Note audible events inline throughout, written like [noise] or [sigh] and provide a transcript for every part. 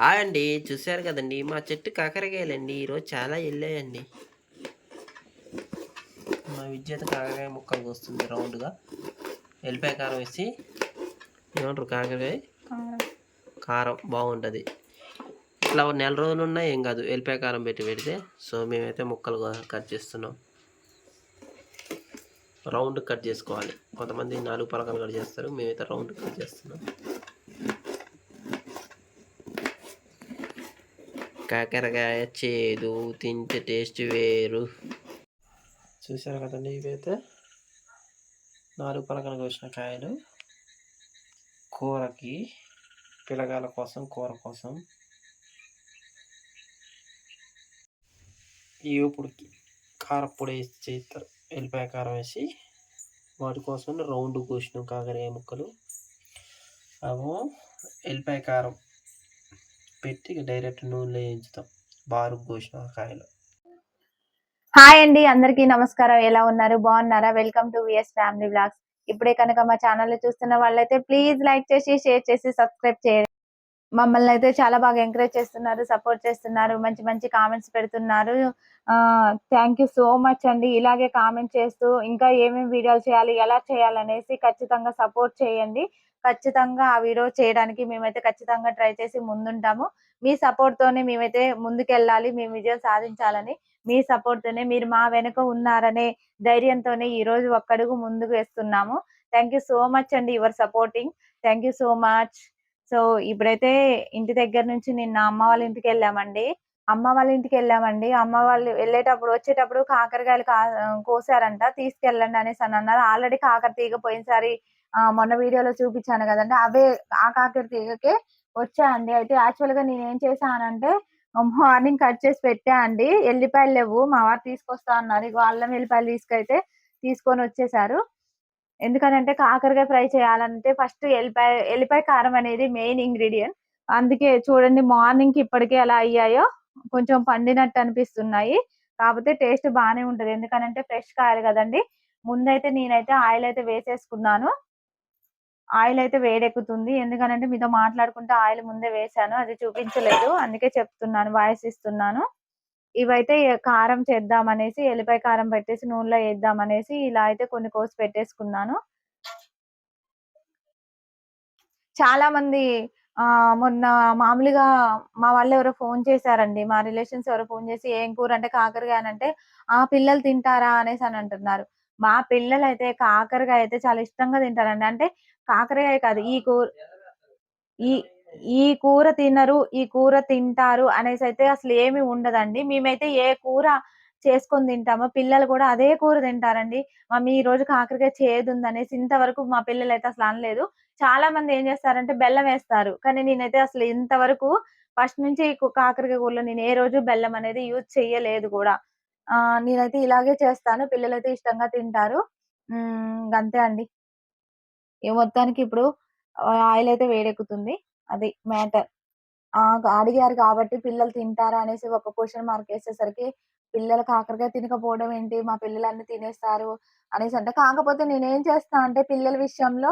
Hi అండి చూశారు కదండి మా చెట్టు కాకరకాయలండి ఈరోజు చాలా వెళ్ళాయండి. మా విద్యుత్ కాకరకాయ ముక్కలు వస్తుంది రౌండ్గా. ఎల్లిపాయ కారం వేసి ఏమంటారు కాకరకాయ? కారం. బాగుంటుంది. ఇట్లా నెల రోజులు ఉన్నా ఏం కాదు ఎల్లిపాయ కారం పెట్టి పెడితే సో మేమైతే ముక్కలు కట్ చేస్తున్నాం. రౌండ్ కట్ చేసుకోవాలి. కొంతమంది నాలుగు పలకలు కట్ చేస్తారు మేమైతే రౌండ్ కట్ చేస్తున్నాం. కాకరకాయ చేదు తింటే టేస్ట్ వేరు. చూసారు కదండి ఇవైతే నాలుగు పలకన కోసిన కాయలు. కూరకి పిల్లగాల కోసం కూర కోసం. ఇవి ఇప్పుడు కారపొడి వేసి చేస్తారు ఎల్లిపాయ కారం వేసి వాటి కోసం రౌండ్ కోసిన కాకరకాయ ముక్కలు. అవో ఎల్లిపాయ కారం. పెట్టి డైరెక్ట్ నూనెలో వేయించుతాం. బారు కోసిన కాయలు హాయ్ అండి అందరికీ నమస్కారం. ఎలా ఉన్నారు? బాగున్నారా? Welcome to VS family blogs ఇప్పుడే కనుక మా ఛానల్ చూస్తున్న వాళ్ళైతే ప్లీజ్ లైక్ చేసి షేర్ చేసి సబ్స్క్రైబ్ చేయండి. మమ్మల్ని అయితే చాలా బాగా ఎంకరేజ్ చేస్తున్నారు సపోర్ట్ చేస్తున్నారు మంచి మంచి కామెంట్స్ పెడుతున్నారు. థ్యాంక్ యూ సో మచ్ అండి. ఇలాగే కామెంట్ చేస్తూ ఇంకా ఏమేమి వీడియోలు చేయాలి ఎలా చేయాలనేసి ఖచ్చితంగా సపోర్ట్ చేయండి. ఖచ్చితంగా ఆ వీడియో చేయడానికి మేమైతే ఖచ్చితంగా ట్రై చేసి ముందుంటాము. మీ సపోర్ట్ తోనే మేమైతే ముందుకెళ్ళాలి మేము విజయం సాధించాలని. మీ సపోర్ట్ తోనే మీరు మా వెనుక ఉన్నారనే ధైర్యంతోనే ఈ రోజు ఒక్కడుగు ముందుకు వేస్తున్నాము. థ్యాంక్ యూ సో మచ్ అండి your supporting thank you so much so ఇప్పుడైతే ఇంటి దగ్గర నుంచి నిన్న అమ్మ వాళ్ళ ఇంటికి వెళ్ళామండి. అమ్మ వాళ్ళ ఇంటికి వెళ్ళామండి. అమ్మ వాళ్ళు వెళ్ళేటప్పుడు వచ్చేటప్పుడు కాకరకాయలు కా- కోసారంట. తీసుకెళ్ళండి అనేసి అని అన్నారు. ఆల్రెడీ కాకర తీగ పోయినసారి మొన్న వీడియోలో చూపించాను కదండి. అవే ఆ కాకర తీగకే వచ్చాయండి. అయితే యాక్చువల్గా నేను ఏం చేశానంటే మార్నింగ్ కట్ చేసి పెట్టా అండి. ఎల్లిపాయలు లేవు. మా వారు తీసుకొస్తా అన్నారు. ఇక అల్లం ఎల్లిపాయలు తీసుకైతే తీసుకొని వచ్చేసారు. ఎందుకంటే కాకరకాయ ఫ్రై చేయాలంటే ఫస్ట్ ఎల్లిపాయ ఎల్లిపాయ కారం అనేది మెయిన్ ఇంగ్రీడియంట్. అందుకే చూడండి మార్నింగ్కి ఇప్పటికే ఎలా అయ్యాయో కొంచెం పండినట్టు అనిపిస్తున్నాయి. కాకపోతే టేస్ట్ బాగానే ఉంటది. ఎందుకనంటే ఫ్రెష్ కాయలు కదండి. ముందైతే నేనైతే ఆయిల్ అయితే వేసేసుకున్నాను. ఆయిల్ అయితే వేడెక్కుతుంది. ఎందుకనంటే మీతో మాట్లాడుకుంటే ఆయిల్ ముందే వేసాను అది చూపించలేదు. అందుకే చెప్తున్నాను వాయిస్ ఇస్తున్నాను. ఇవైతే కారం చేద్దాం అనేసి ఎల్లిపాయ కారం పెట్టేసి నూనెలో వేద్దాం అనేసి ఇలా అయితే కొన్ని కోసి పెట్టేసుకున్నాను. చాలా మంది ఆ మొన్న మామూలుగా మా వాళ్ళు ఎవరో ఫోన్ చేశారండి. మా రిలేషన్స్ ఎవరో ఫోన్ చేసి ఏం కూర? అంటే కాకరకాయ అని అంటే ఆ పిల్లలు తింటారా? అనేసి అని అంటున్నారు. మా పిల్లలు అయితే కాకరకాయ అయితే చాలా ఇష్టంగా తింటారండి. అంటే కాకరకాయ కాదు ఈ కూర ఈ ఈ కూర తినరు ఈ కూర తింటారు అనేసి అయితే అసలు ఏమి ఉండదండి. మేమైతే ఏ కూర చేసుకొని తింటామో పిల్లలు కూడా అదే కూర తింటారండి. మమ్మీ ఈ రోజు కాకరకాయ చేదు ఉందనేసి అనేసి ఇంతవరకు మా పిల్లలు అయితే అసలు అనలేదు. చాలా మంది ఏం చేస్తారంటే బెల్లం వేస్తారు. కానీ నేనైతే అసలు ఇంతవరకు ఫస్ట్ నుంచి కాకరకాయ కూరలో నేను ఏ రోజు బెల్లం అనేది యూజ్ చెయ్యలేదు కూడా. ఆ నేనైతే ఇలాగే చేస్తాను. పిల్లలైతే ఇష్టంగా తింటారు. అంతే అండి. ఈ మొత్తానికి ఇప్పుడు ఆయిల్ అయితే వేడెక్కుతుంది. అది మ్యాటర్. అడిగారు కాబట్టి పిల్లలు తింటారా అనేసి ఒక క్వశ్చన్ మార్క్ వేసేసరికి పిల్లలు కాకరకాయ తినకపోవడం ఏంటి? మా పిల్లలు అన్ని తినేస్తారు అనేసి అంటే కాకపోతే నేనేం చేస్తా అంటే పిల్లల విషయంలో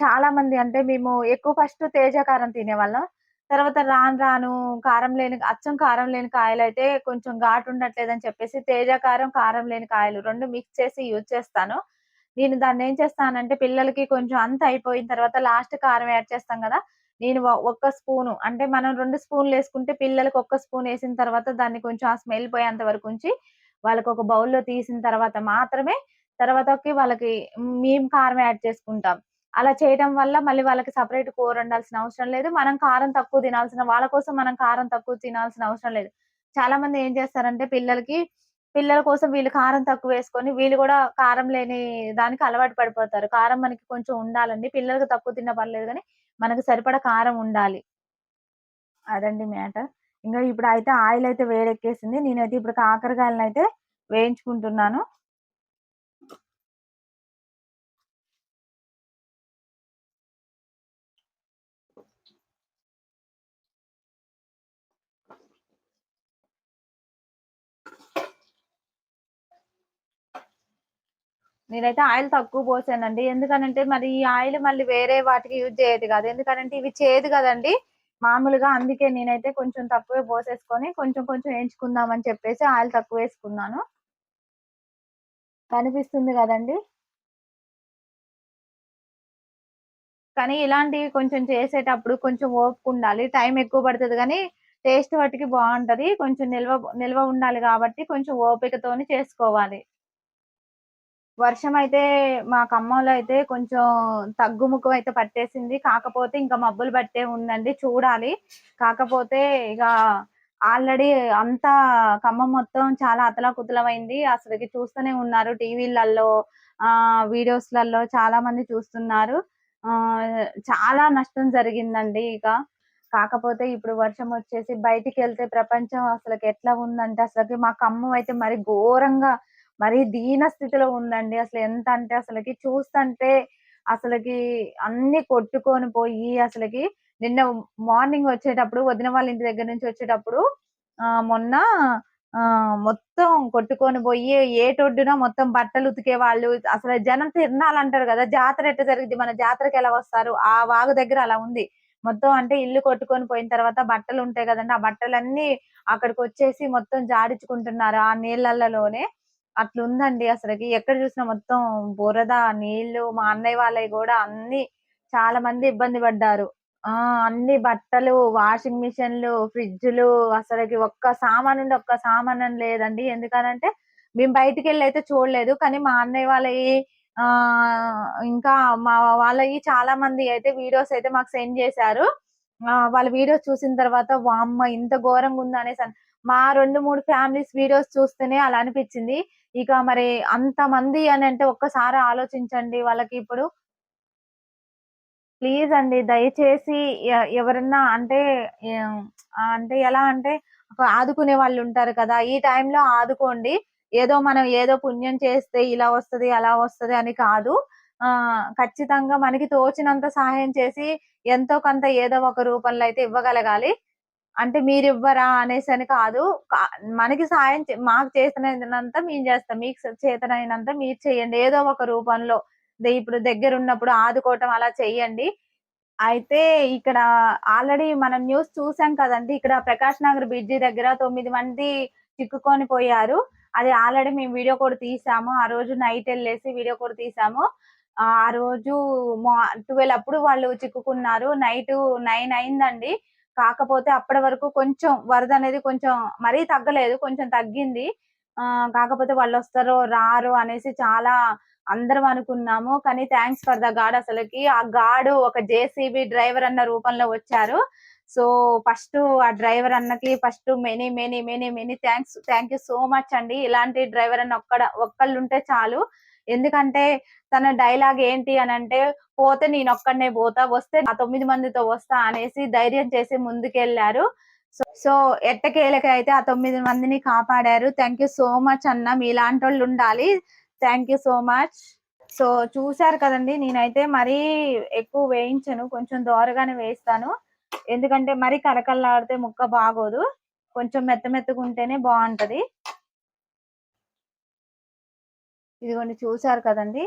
చాలా మంది అంటే మేము ఎక్కువ ఫస్ట్ తేజ కారం తినేవాళ్ళం. తర్వాత రాను రాను కారం లేని అచ్చం కారం లేని కాయలు అయితే కొంచెం ఘాటు ఉండట్లేదని చెప్పేసి తేజ కారం కారం లేని కాయలు రెండు మిక్స్ చేసి యూజ్ చేస్తాను. నేను దాన్ని ఏం చేస్తానంటే పిల్లలకి కొంచెం అంత అయిపోయిన తర్వాత లాస్ట్ కారం యాడ్ చేస్తాం కదా నేను ఒక్క స్పూను అంటే మనం రెండు స్పూన్లు వేసుకుంటే పిల్లలకి ఒక్క స్పూన్ వేసిన తర్వాత దాన్ని కొంచెం ఆ స్మెల్ పోయేంత వరకు ఉంచి వాళ్ళకి ఒక బౌల్లో తీసిన తర్వాత మాత్రమే తర్వాతకి వాళ్ళకి మేము కారం యాడ్ చేసుకుంటాం. అలా చేయడం వల్ల మళ్ళీ వాళ్ళకి సపరేట్ కూర వండాల్సిన అవసరం లేదు. మనం కారం తక్కువ తినాల్సిన వాళ్ళ కోసం మనం కారం తక్కువ తినాల్సిన అవసరం లేదు. చాలా మంది ఏం చేస్తారంటే పిల్లలకి పిల్లల కోసం వీళ్ళు కారం తక్కువ వేసుకొని వీళ్ళు కూడా కారం లేని దానికి అలవాటు పడిపోతారు. కారం మనకి కొంచెం ఉండాలండి. పిల్లలకి తక్కువ తిన్న పర్లేదు కానీ మనకు సరిపడా కారం ఉండాలి. అదండి మ్యాటర్. ఇంకా ఇప్పుడు అయితే ఆయిల్ అయితే వేడెక్కేసింది. నేనైతే ఇప్పుడు కాకరకాయలను అయితే వేయించుకుంటున్నాను. నేనైతే ఆయిల్ తక్కువ పోసానండి. ఎందుకనంటే మరి ఈ ఆయిల్ మళ్ళీ వేరే వాటికి యూజ్ చేయదు కాదు. ఎందుకనంటే ఇవి చేయదు కదండి. మామూలుగా అందుకే నేనైతే కొంచెం తక్కువే పోసేసుకొని కొంచెం కొంచెం వేయించుకుందామని చెప్పేసి ఆయిల్ తక్కువ వేసుకున్నాను. కనిపిస్తుంది కదండి. కానీ ఇలాంటివి కొంచెం చేసేటప్పుడు కొంచెం ఓపిక ఉండాలి. టైం ఎక్కువ పడుతుంది కానీ టేస్ట్ వాటికి బాగుంటది. కొంచెం నిల్వ నిల్వ ఉండాలి కాబట్టి కొంచెం ఓపికతోని చేసుకోవాలి. వర్షం అయితే మా ఖమ్మంలో అయితే కొంచెం తగ్గుముఖం అయితే పట్టేసింది. కాకపోతే ఇంకా మబ్బులు పట్టే ఉందండి. చూడాలి. కాకపోతే ఇక ఆల్రెడీ అంతా ఖమ్మం మొత్తం చాలా అతలాకుతలమైంది. అసలుకి చూస్తూనే ఉన్నారు. టీవీలలో ఆ వీడియోస్లలో చాలా మంది చూస్తున్నారు. ఆ చాలా నష్టం జరిగిందండి ఇక. కాకపోతే ఇప్పుడు వర్షం వచ్చేసి బయటికి వెళ్తే ప్రపంచం అసలుకి ఎట్లా ఉందంటే అసలుకి మా ఖమ్మం అయితే మరి ఘోరంగా మరి దీన స్థితిలో ఉందండి. అసలు ఎంత అంటే అసలుకి చూస్తుంటే అసలుకి అన్ని కొట్టుకొని పోయి అసలుకి నిన్న మార్నింగ్ వచ్చేటప్పుడు వదిన వాళ్ళ ఇంటి దగ్గర నుంచి వచ్చేటప్పుడు ఆ మొన్న ఆ మొత్తం కొట్టుకొని పోయి ఏటొడ్డున మొత్తం బట్టలు ఉతికే వాళ్ళు అసలు జనం తిరణాలంటారు కదా. జాతర ఎట్ట జరిగింది మన జాతరకి ఎలా వస్తారు? ఆ వాగు దగ్గర అలా ఉంది. మొత్తం అంటే ఇల్లు కొట్టుకొని పోయిన తర్వాత బట్టలు ఉంటాయి కదండి. ఆ బట్టలన్నీ అక్కడికి వచ్చేసి మొత్తం జాడించుకుంటున్నారు ఆ నీళ్ళల్లోనే. అట్లుందండి అసలకి. ఎక్కడ చూసినా మొత్తం బురద నీళ్ళు మా అన్నయ్య వాళ్ళవి కూడా అన్ని చాలా మంది ఇబ్బంది పడ్డారు. ఆ అన్ని బట్టలు వాషింగ్ మిషన్లు ఫ్రిడ్జ్లు అసలుకి ఒక్క సామాన్ నుండి ఒక్క సామాన్ లేదండి. ఎందుకనంటే మేము బయటికి వెళ్ళి అయితే చూడలేదు. కానీ మా అన్నయ్య వాళ్ళవి ఆ ఇంకా మా వాళ్ళవి చాలా మంది అయితే వీడియోస్ అయితే మాకు సెండ్ చేశారు. ఆ వాళ్ళ వీడియోస్ చూసిన తర్వాత వామ్మ ఇంత ఘోరంగా ఉందనేసి మా రెండు మూడు ఫ్యామిలీస్ వీడియోస్ చూస్తేనే అలా అనిపించింది. ఇక మరి అంత మంది అని అంటే ఒక్కసారి ఆలోచించండి వాళ్ళకి ఇప్పుడు. ప్లీజ్ అండి దయచేసి ఎవరన్నా అంటే అంటే ఎలా అంటే ఆదుకునే వాళ్ళు ఉంటారు కదా ఈ టైంలో ఆదుకోండి. ఏదో మనం ఏదో పుణ్యం చేస్తే ఇలా వస్తది అలా వస్తది అని కాదు. ఆ ఖచ్చితంగా మనకి తోచినంత సహాయం చేసి ఎంతో కొంత ఏదో ఒక రూపంలో అయితే ఇవ్వగలగాలి. అంటే మీరు ఇవ్వరా అనేసి అని కాదు మనకి సాయం చే- మాకు చేతనైనంత మేము చేస్తాం. మీకు చేతనైనంత మీరు చేయండి. ఏదో ఒక రూపంలో ఇప్పుడు దగ్గర ఉన్నప్పుడు ఆదుకోవటం అలా చెయ్యండి అయితే ఇక్కడ ఆల్రెడీ మనం న్యూస్ చూసాం కదండి. ఇక్కడ ప్రకాష్ నగర్ బ్రిడ్జి దగ్గర తొమ్మిది మంది చిక్కుకొని పోయారు. అది ఆల్రెడీ మేము వీడియో కూడా తీసాము. ఆ రోజు నైట్ వెళ్ళేసి వీడియో కూడా తీసాము. ఆ రోజు మా ట్వెల్వ్ అప్పుడు వాళ్ళు చిక్కుకున్నారు. నైట్ నైన్ అయిందండి. కాకపోతే అప్పటి వరకు కొంచెం వరద అనేది కొంచెం మరీ తగ్గలేదు కొంచెం తగ్గింది. ఆ కాకపోతే వాళ్ళు వస్తారో రారు అనేసి చాలా అందరం అనుకున్నాము. కానీ థ్యాంక్స్ ఫర్ ద గాడ్ అసలుకి. ఆ గాడు ఒక జేసీబీ డ్రైవర్ అన్న రూపంలో వచ్చారు. సో ఫస్ట్ ఆ డ్రైవర్ అన్నకి first many many many many thanks thank you so much అండి. ఇలాంటి డ్రైవర్ అన్న ఒక్కడ ఒక్కళ్ళు ఉంటే చాలు. ఎందుకంటే తన డైలాగ్ ఏంటి అని అంటే పోతే నేను ఒక్కడనే పోతా వస్తే ఆ తొమ్మిది మందితో వస్తా అనేసి ధైర్యం చేసి ముందుకెళ్ళారు సో సో ఎట్టకేలకి అయితే ఆ తొమ్మిది మందిని కాపాడారు. థ్యాంక్ యూ సో మచ్ అన్న మీలాంటి వాళ్ళు ఉండాలి. Thank you so much. So చూసారు కదండి నేనైతే మరీ ఎక్కువ వేయించను కొంచెం దోరగానే వేస్తాను. ఎందుకంటే మరీ కరకల్లాడితే ముక్క బాగోదు. కొంచెం మెత్త మెత్తగా ఉంటేనే బాగుంటది. ఇదిగోండి చూసారు కదండి?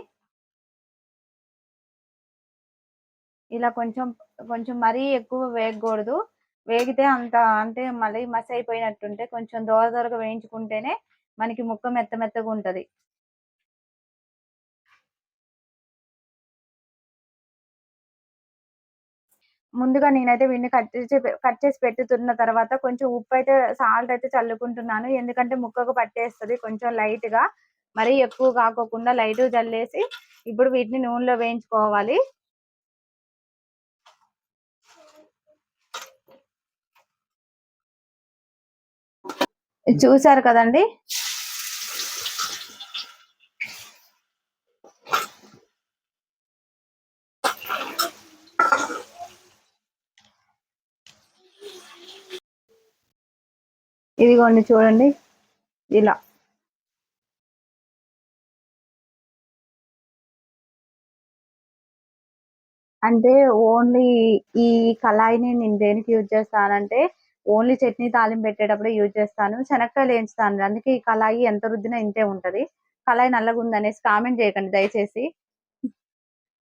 ఇలా కొంచెం కొంచెం మరీ ఎక్కువ వేగకూడదు వేగితే అంత అంటే మళ్ళీ మసి అయిపోయినట్టుంటే కొంచెం దోర దోరగా వేయించుకుంటేనే మనకి ముక్క మెత్త మెత్తగా ఉంటది. ముందుగా నేనైతే వీడిని కట్ చేసి కట్ చేసి పెట్టుతున్న తర్వాత కొంచెం ఉప్పు అయితే సాల్ట్ అయితే చల్లుకుంటున్నాను. ఎందుకంటే ముక్కకు పట్టేస్తుంది కొంచెం లైట్గా మరీ ఎక్కువ కాకోకుండా లైట్ జల్లేసి ఇప్పుడు వీటిని నూనెలో వేయించుకోవాలి. చూసారు కదండి? ఇదిగోండి చూడండి. ఇలా అంటే ఓన్లీ ఈ కళాయిని నేను దేనికి యూజ్ చేస్తానంటే ఓన్లీ చట్నీ తాలింపు పెట్టేటప్పుడు యూజ్ చేస్తాను శనక్కాయలు వేయించుతాను అందుకే ఈ కళాయి ఎంత రుద్దినా ఇంతే ఉంటది. కళాయి నల్లగా ఉందనేసి కామెంట్ చేయకండి దయచేసి.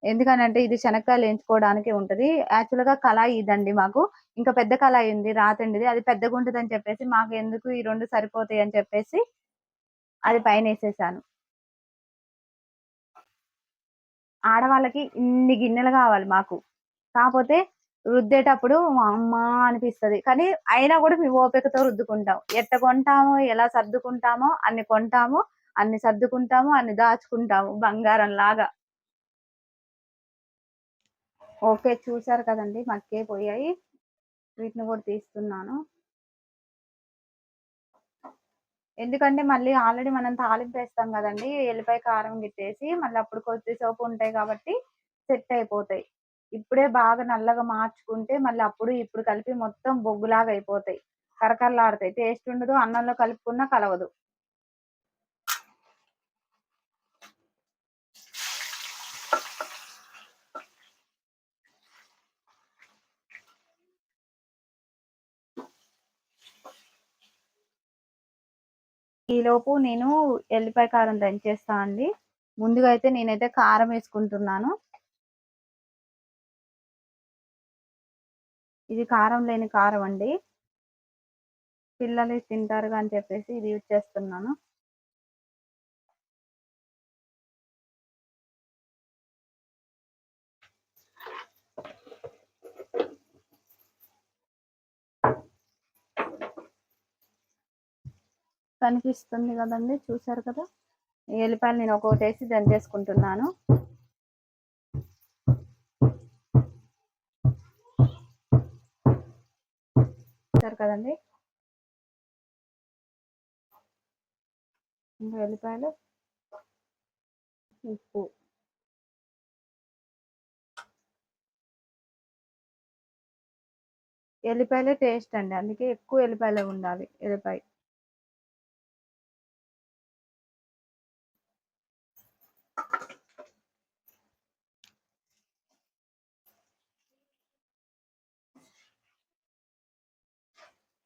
ఎందుకనంటే ఇది శనక్కాయలు వేయించుకోవడానికి ఉంటుంది. యాక్చువల్గా కళాయి ఇదండి మాకు. ఇంకా పెద్ద కళాయి ఉంది రాతండిది. అది పెద్దగా ఉంటుంది అని చెప్పేసి మాకు ఎందుకు ఈ రెండు సరిపోతాయి అని చెప్పేసి అది పైన వేసేసాను. ఆడవాళ్ళకి ఇన్ని గిన్నెలు కావాలి మాకు. కాకపోతే రుద్దేటప్పుడు మా అమ్మ అనిపిస్తుంది. కానీ అయినా కూడా మేము ఓపికతో రుద్దుకుంటాం. ఎట్ట కొంటామో ఎలా సర్దుకుంటామో అన్ని కొంటాము అన్ని సర్దుకుంటాము అన్ని దాచుకుంటాము బంగారం లాగా ఓకే చూసారు కదండి. మక్కే పోయాయి. వీటిని కూడా తీస్తున్నాను. ఎందుకంటే మళ్ళీ ఆల్రెడీ మనం తాలింపు వేస్తాం కదండి ఎల్లిపాయ కారం గిట్టేసి మళ్ళీ అప్పుడు కొద్ది సోపు ఉంటాయి కాబట్టి సెట్ అయిపోతాయి. ఇప్పుడే బాగా నల్లగా మార్చుకుంటే మళ్ళీ అప్పుడు ఇప్పుడు కలిపి మొత్తం బొగ్గులాగా అయిపోతాయి. కరకరలాడతాయి. టేస్ట్ ఉండదు అన్నంలో కలుపుకున్నా కలవదు. ఈలోపు నేను ఎల్లిపాయ కారం దంచేస్తా అండి. ముందుగా అయితే నేనైతే కారం వేసుకుంటున్నాను. ఇది కారం లేని కారం అండి. పిల్లలు తింటారు అని చెప్పేసి ఇది యూజ్ చేస్తున్నాను. కనిపిస్తుంది కదండి చూసారు కదా? ఈ ఎల్లిపాయలు నేను ఒక్కొక్కటి వేసి దంచేసుకుంటున్నాను. చూసారు కదండి? ఇంకా ఎల్లిపాయలు. ఉప్పు. ఎల్లిపాయలే టేస్ట్ అండి అందుకే ఎక్కువ ఎల్లిపాయలే ఉండాలి ఎల్లిపాయ.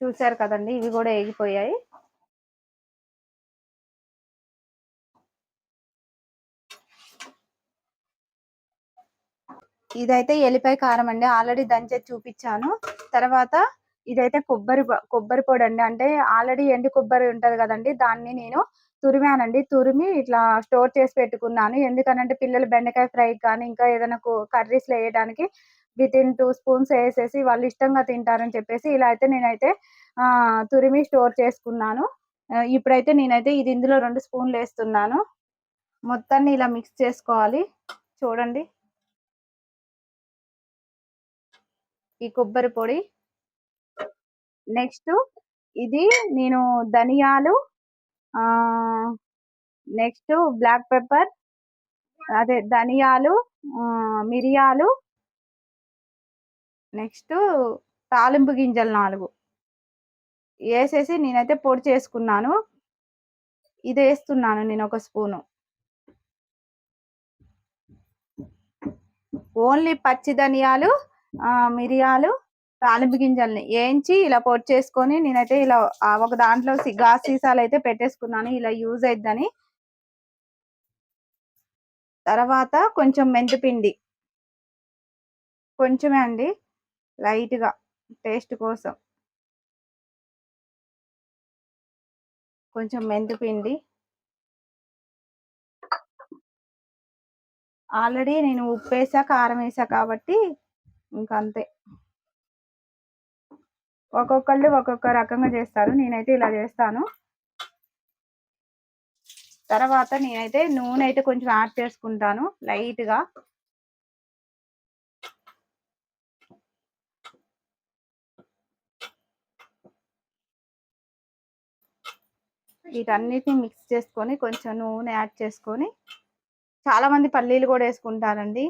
చూసారు కదండి ఇవి కూడా ఎగిపోయాయి ఇదైతే ఎల్లిపాయ కారం అండి. ఆల్రెడీ దంచే చూపించాను. తర్వాత ఇదైతే కొబ్బరి కొబ్బరి పొడి అండి. అంటే ఆల్రెడీ ఎండు కొబ్బరి ఉంటది కదండి దాన్ని నేను తురిమానండి. తురిమి ఇట్లా స్టోర్ చేసి పెట్టుకున్నాను. ఎందుకనంటే పిల్లలు బెండకాయ ఫ్రై కానీ ఇంకా ఏదైనా కర్రీస్లో వేయడానికి విత్ ఇన్ టూ స్పూన్స్ వేసేసి వాళ్ళు ఇష్టంగా తింటారని చెప్పేసి ఇలా అయితే నేనైతే ఆ తురిమి స్టోర్ చేసుకున్నాను. ఇప్పుడైతే నేనైతే ఇది ఇందులో రెండు స్పూన్లు వేస్తున్నాను. మొత్తాన్ని ఇలా మిక్స్ చేసుకోవాలి. చూడండి. ఈ కొబ్బరి పొడి. నెక్స్ట్ ఇది నేను ధనియాలు ఆ నెక్స్ట్ బ్లాక్ పెప్పర్ అదే ధనియాలు ఆ, మిరియాలు నెక్స్ట్ తాలింపు గింజలు నాలుగు. వేసేసి నేనైతే పొడి చేసుకున్నాను. ఇది వేస్తున్నాను నేను ఒక స్పూను. ఓన్లీ పచ్చి ధనియాలు ఆ, మిరియాలు తాలింపు గింజల్ని వేయించి ఇలా పొడి చేసుకొని నేనైతే ఇలా ఒక దాంట్లో సి- గాజు సీసాలు అయితే పెట్టేసుకున్నాను. ఇలా యూజ్ అయిద్దని. తర్వాత కొంచెం మెంతిపిండి. కొంచెమే అండి. లైట్గా టేస్ట్ కోసం. కొంచెం మెంతిపిండి ఆల్రెడీ నేను ఉప్పు వేసా కారం వేసా కాబట్టి ఇంకా అంతే ఒక్కొక్కళ్ళు ఒక్కొక్క రకంగా చేస్తారు. నేనైతే ఇలా చేస్తాను. తర్వాత నేనైతే నూనె అయితే కొంచెం యాడ్ చేసుకుంటాను లైట్ వీటన్నిటిని మిక్స్ చేసుకొని కొంచెం నూనె యాడ్ చేసుకొని చాలా మంది పల్లీలు కూడా వేసుకుంటారండి.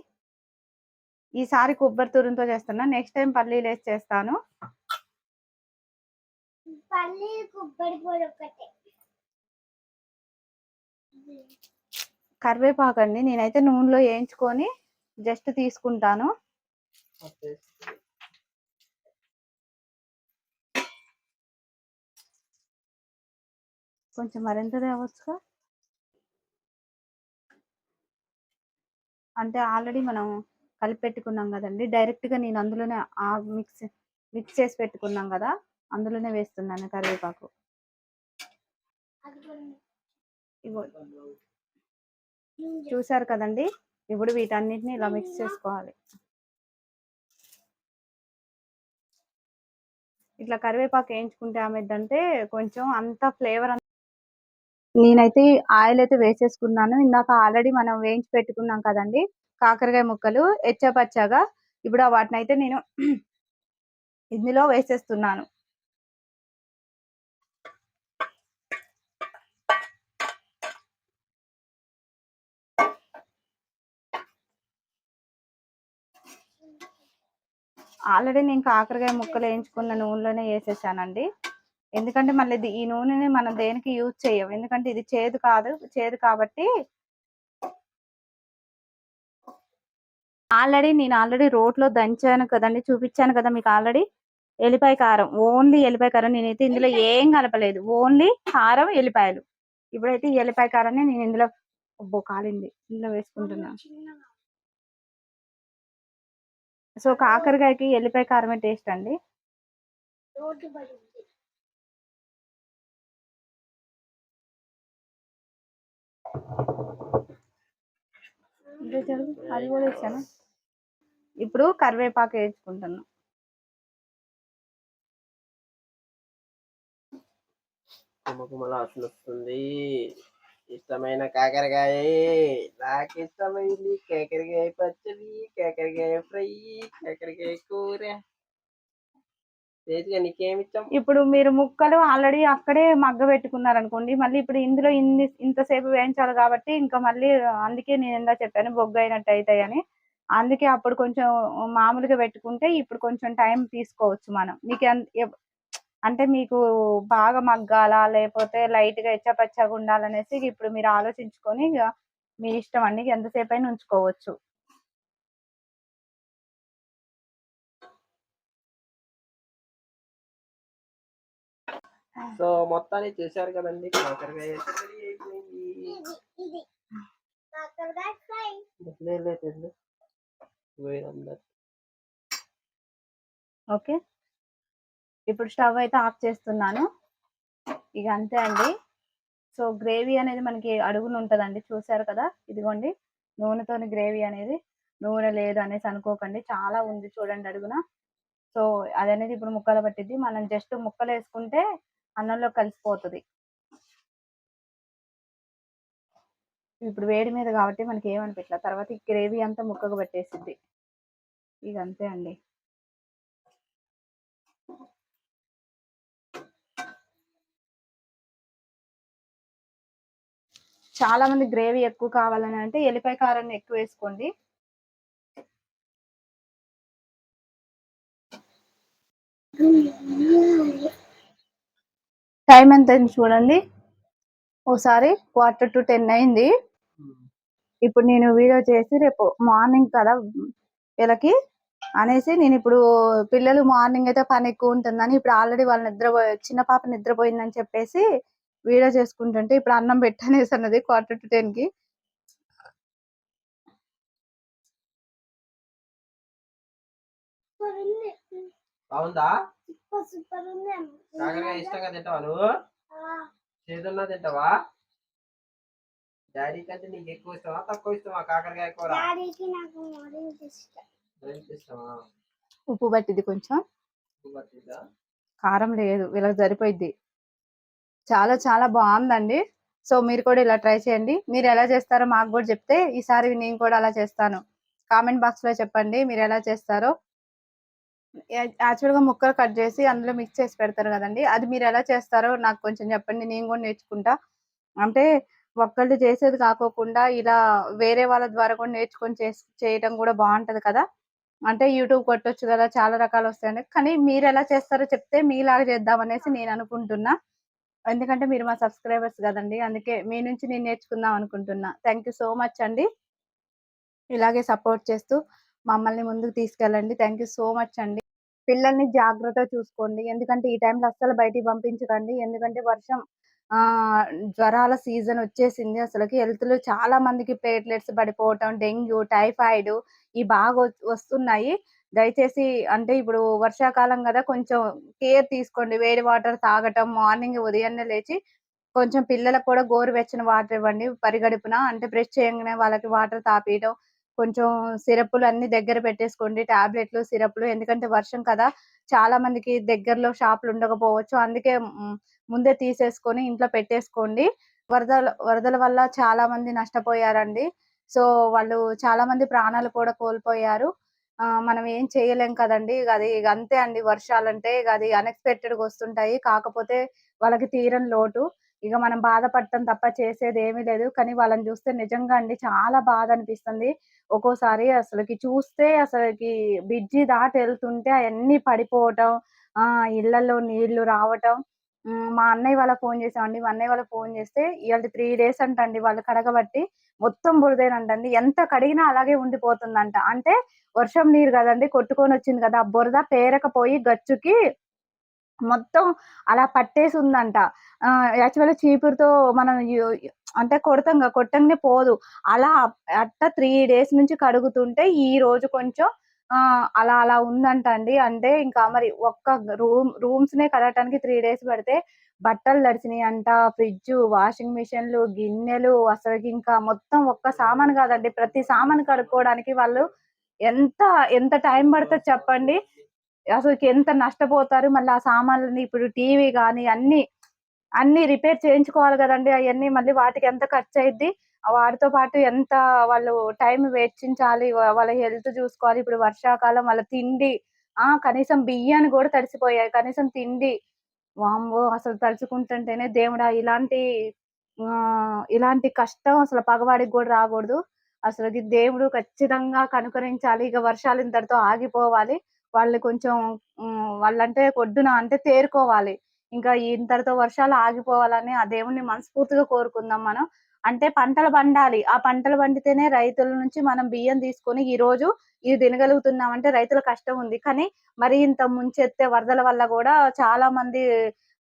ఈసారి కొబ్బరి తురుముతో చేస్తున్నా. నెక్స్ట్ టైం పల్లీలు వేసి చేస్తాను. పల్లి కొబ్బరి పొడి ఒకటే. కరివేపాకు అండి నేనైతే నూనెలో వేయించుకొని జస్ట్ తీసుకుంటాను. కొంచెం మరింత తేవచ్చుగా? అంటే ఆల్రెడీ మనం కలిపి పెట్టుకున్నాం కదండి. డైరెక్ట్గా నేను అందులోనే ఆ మిక్స్ మిక్స్ చేసి పెట్టుకున్నాం కదా అందులోనే వేస్తున్నాను కరివేపాకు. చూసారు కదండి? ఇప్పుడు వీటన్నిటిని ఇలా మిక్స్ చేసుకోవాలి. ఇట్లా కరివేపాకు వేయించుకుంటే ఆమెద్దంటే కొంచెం అంత ఫ్లేవర్ నేనైతే ఆయిల్ అయితే వేసేసుకున్నాను. ఇందాక ఆల్రెడీ మనం వేయించి పెట్టుకున్నాం కదండి. కాకరకాయ ముక్కలు ఎచ్చపచ్చగా. ఇప్పుడు వాటిని అయితే నేను [clears throat] ఇందులో వేసేస్తున్నాను. ఆల్రెడీ నేను కాకరకాయ ముక్కలు వేయించుకున్న నూనెలోనే వేసేసానండి. ఎందుకంటే మళ్ళీ ఇది- ఈ నూనెని మనం దేనికి యూజ్ చేయం ఎందుకంటే ఇది చేదు కాదు చేదు కాబట్టి ఆల్రెడీ నేను ఆల్రెడీ రోట్లో దంచాను కదండి చూపించాను కదా మీకు ఆల్రెడీ ఎల్లిపాయ కారం. ఓన్లీ ఎల్లిపాయ కారం నేనైతే ఇందులో ఏం కలపలేదు. ఓన్లీ కారం ఎల్లిపాయలు. ఇప్పుడైతే ఈ ఎల్లిపాయ కారాన్ని నేను ఇందులో ఒబ్బో కాలింది. ఇందులో వేసుకుంటున్నాను చిన్నగా. సో కాకరకాయకి ఎల్లిపాయ కారమే టేస్ట్ అండి. అది కూడా ఇచ్చాను? ఇప్పుడు కరివేపాకు వేసుకుంటున్నాం కుమకుమల అసలు వస్తుంది ఇష్టమైన కాకరకాయ. నాకు ఇష్టమైంది కాకరకాయ పచ్చడి కాకరకాయ ఫ్రై కాకరకాయ కూర. ఇప్పుడు మీరు ముక్కలు ఆల్రెడీ అక్కడే మగ్గ పెట్టుకున్నారు అనుకోండి మళ్ళీ ఇప్పుడు ఇందులో ఇన్ని ఇంతసేపు వేయించాలి కాబట్టి ఇంకా మళ్ళీ అందుకే నేను ఎంత చెప్పాను బొగ్గు అయినట్టు అవుతాయని. అందుకే అప్పుడు కొంచెం మామూలుగా పెట్టుకుంటే ఇప్పుడు కొంచెం టైం తీసుకోవచ్చు మనం. మీకు అంటే మీకు బాగా మగ్గాలా లేకపోతే లైట్గా ఎచ్చపచ్చగా ఉండాలనేసి ఇప్పుడు మీరు ఆలోచించుకొని ఇక మీ ఇష్టం అండి ఎంతసేపు అయినా ఉంచుకోవచ్చు. సో మొత్తాన్ని చేశారు కదండి. కాకరకాయ ఓకే. ఇప్పుడు స్టవ్ అయితే ఆఫ్ చేస్తున్నాను. ఇక అంతే అండి. సో గ్రేవీ అనేది మనకి అడుగున ఉంటుందండి. చూసారు కదా? ఇదిగోండి. నూనెతోని గ్రేవీ అనేది నూనె లేదు అనేసి అనుకోకండి. చాలా ఉంది చూడండి అడుగున. సో అది అనేది ఇప్పుడు ముక్కలు పట్టిద్ది. మనం జస్ట్ ముక్కలు వేసుకుంటే అన్నంలో కలిసిపోతుంది. ఇప్పుడు వేడి మీద కాబట్టి మనకి ఏమనిపించలే తర్వాత ఈ గ్రేవీ అంతా ముక్కకు పట్టేసిద్ది. ఇక అంతే అండి. చాలా మంది గ్రేవీ ఎక్కువ కావాలని అంటే ఎల్లిపాయ కారాన్ని ఎక్కువ వేసుకోండి. టైం ఎంత అయింది చూడండి. ఓసారి క్వార్టర్ టు టెన్ అయింది. ఇప్పుడు నేను వీడియో చేసి రేపు మార్నింగ్ కదా వీళ్ళకి అనేసి నేను ఇప్పుడు పిల్లలు మార్నింగ్ అయితే పని ఎక్కువ ఉంటుందని ఇప్పుడు ఆల్రెడీ వాళ్ళు నిద్రపోయి చిన్న పాప నిద్రపోయిందని చెప్పేసి వీడియో చేసుకుంటుంటే ఇప్పుడు అన్నం పెట్టనేసి అన్నది క్వార్టర్ టు టెన్కి. సూపర్ ఉంది కాకరకాయ ఇష్టంగా తింటావా నువ్వు? ఆ, చేదున్నా తింటావా? డాడీ కంటే నీకు ఎక్కువ ఇష్టమా తక్కువ ఇష్టమా కాకరకాయ కూర? డాడీకి నాకు మరింత ఇష్టం. ఎంత ఇష్టమా? ఉప్పు పట్టింది కొంచెం. ఉప్పు పట్టిందా? కారం లేదు వీళ్ళకి సరిపోయిద్ది. చాలా చాలా బాగుందండి. సో మీరు కూడా ఇలా ట్రై చేయండి. మీరు ఎలా చేస్తారో మాకు కూడా చెప్తే ఈసారి నేను కూడా అలా చేస్తాను. కామెంట్ బాక్స్లో చెప్పండి మీరు ఎలా చేస్తారో. యాక్చువల్గా ముక్కలు కట్ చేసి అందులో మిక్స్ చేసి పెడతారు కదండి. అది మీరు ఎలా చేస్తారో నాకు కొంచెం చెప్పండి నేను కూడా నేర్చుకుంటా. అంటే ఒక్కళ్ళు చేసేది కాకోకుండా ఇలా వేరే వాళ్ళ ద్వారా కూడా నేర్చుకొని చేస్- చేయడం కూడా బాగుంటది కదా. అంటే యూట్యూబ్ కొట్టొచ్చు కదా చాలా రకాలు వస్తాయండి. కానీ మీరు ఎలా చేస్తారో చెప్తే మీలాగా చేద్దాం అనేసి నేను అనుకుంటున్నా. ఎందుకంటే మీరు మా సబ్స్క్రైబర్స్ కదండి అందుకే మీ నుంచి నేను నేర్చుకుందాం అనుకుంటున్నా. థ్యాంక్ యూ సో మచ్ అండి. ఇలాగే సపోర్ట్ చేస్తూ మమ్మల్ని ముందుకు తీసుకెళ్ళండి థ్యాంక్ యూ సో మచ్ అండి పిల్లల్ని జాగ్రత్తగా చూసుకోండి ఎందుకంటే ఈ టైంలో అస్సలు బయటికి పంపించకండి ఎందుకంటే వర్షం జ్వరాల సీజన్ వచ్చేసింది అసలుకి హెల్త్‌లో చాలా మందికి ప్లేట్‌లెట్స్ పడిపోవటం, డెంగ్యూ, టైఫాయిడ్ ఇవి బాగా వస్తున్నాయి. దయచేసి అంటే ఇప్పుడు వర్షాకాలం గదా! కొంచెం కేర్ తీసుకోండి. వేడి వాటర్ తాగటం, మార్నింగ్ ఉదయాన్నే లేచి కొంచెం పిల్లలకు కూడా గోరువెచ్చని వాటర్ ఇవ్వండి పరిగడుపున. అంటే బ్రష్ చేయగానే వాళ్ళకి వాటర్ తాపీయడం. కొంచెం సిరప్లు అన్ని దగ్గర పెట్టేసుకోండి. టాబ్లెట్లు, సిరప్‌లు ఎందుకంటే వర్షం కదా! చాలా మందికి దగ్గరలో షాపులు ఉండకపోవచ్చు. అందుకే ముందే తీసేసుకొని ఇంట్లో పెట్టేసుకోండి. వరదల వరదల వల్ల చాలా మంది నష్టపోయారండి. సో, వాళ్ళు చాలా మంది ప్రాణాలు కూడా కోల్పోయారు. మనం ఏం చేయలేం కదండి అది అంతే అండి వర్షాలంటే ఇక అది అన్‌ఎక్స్‌పెక్టెడ్‌గా వస్తుంటాయి. కాకపోతే వాళ్ళకి తీరని లోటు. ఇక మనం బాధపడటం తప్ప చేసేదేమీ లేదు. కానీ వాళ్ళని చూస్తే నిజంగా అండి చాలా బాధ అనిపిస్తుంది ఒక్కోసారి అసలుకి చూస్తే అసలుకి బ్రిడ్జి దాటి వెళ్తుంటే అవన్నీ పడిపోవటం, ఆ ఇళ్ళల్లో నీళ్ళు రావటం. మా అన్నయ్య వాళ్ళకి ఫోన్ చేసామండి మా అన్నయ్య వాళ్ళకి ఫోన్ చేస్తే ఇవాళ త్రీ డేస్ అంటండి వాళ్ళు కడగబట్టి. మొత్తం బురదేనంటండి. ఎంత కడిగినా అలాగే ఉండిపోతుందంట. అంటే వర్షం నీరు కదండి కొట్టుకొని వచ్చింది కదా ఆ బురద పేరకపోయి గచ్చుకి మొత్తం అలా పట్టేసుందంట. ఆహ్, యాక్చువల్‌గా చీపురుతో మనం అంటే కొడతాంగా కొట్టంగానే పోదు. అలా అట్ట 3 డేస్ నుంచి కడుగుతుంటే ఈరోజు కొంచెం ఆహ్, అలా అలా ఉందంట అండి. అంటే ఇంకా మరి ఒక్క రూమ్ రూమ్స్‌నే కడగటానికి 3 డేస్ పడితే బట్టలు తడిసినియంట. ఫ్రిడ్జు, వాషింగ్ మిషన్‌లు, గిన్నెలు అసలకింకా మొత్తం ఒక్క సామాను గాదండి. ప్రతి సామాను కడుక్కోవడానికి వాళ్ళు ఎంత ఎంత టైం పడతది చెప్పండి? అసలు ఎంత నష్టపోతారు. మళ్ళీ ఆ సామాన్లని ఇప్పుడు టీవీ కానీ అన్ని అన్ని రిపేర్ చేయించుకోవాలి కదండి అవన్నీ మళ్ళీ వాటికి ఎంత ఖర్చు అయింది వాటితో పాటు ఎంత వాళ్ళు టైం వెచ్చించాలి. వాళ్ళ హెల్త్ చూసుకోవాలి ఇప్పుడు వర్షాకాలం వాళ్ళ తిండి ఆ! కనీసం బియ్యాన్ని కూడా తడిసిపోయాయి. కనీసం తిండి వాంబో అసలు తలుచుకుంటుంటేనే దేవుడా! ఇలాంటి ఇలాంటి కష్టం అసలు పగవాడికి కూడా రాకూడదు అసలు దేవుడు ఖచ్చితంగా కనుకరించాలి. ఇక వర్షాలు ఇంతటితో ఆగిపోవాలి. వాళ్ళు కొంచెం వాళ్ళంటే పొద్దున అంటే తేరుకోవాలి. ఇంకా ఇంతటితో వర్షాలు ఆగిపోవాలని ఆ దేవుణ్ణి మనస్ఫూర్తిగా కోరుకుందాం మనం. అంటే పంటలు పండాలి. ఆ పంటలు పండితేనే రైతుల నుంచి మనం బియ్యం తీసుకొని ఈ రోజు ఇది తినగలుగుతున్నాం అంటే రైతుల కష్టం ఉంది. కానీ మరి ఇంత ముంచెత్తే వరదల వల్ల కూడా చాలా మంది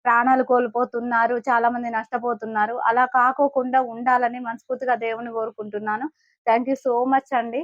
ప్రాణాలు కోల్పోతున్నారు. చాలా మంది నష్టపోతున్నారు. అలా కాకోకుండా ఉండాలని మనస్ఫూర్తిగా దేవుని కోరుకుంటున్నాను. థ్యాంక్ యూ సో మచ్ అండి.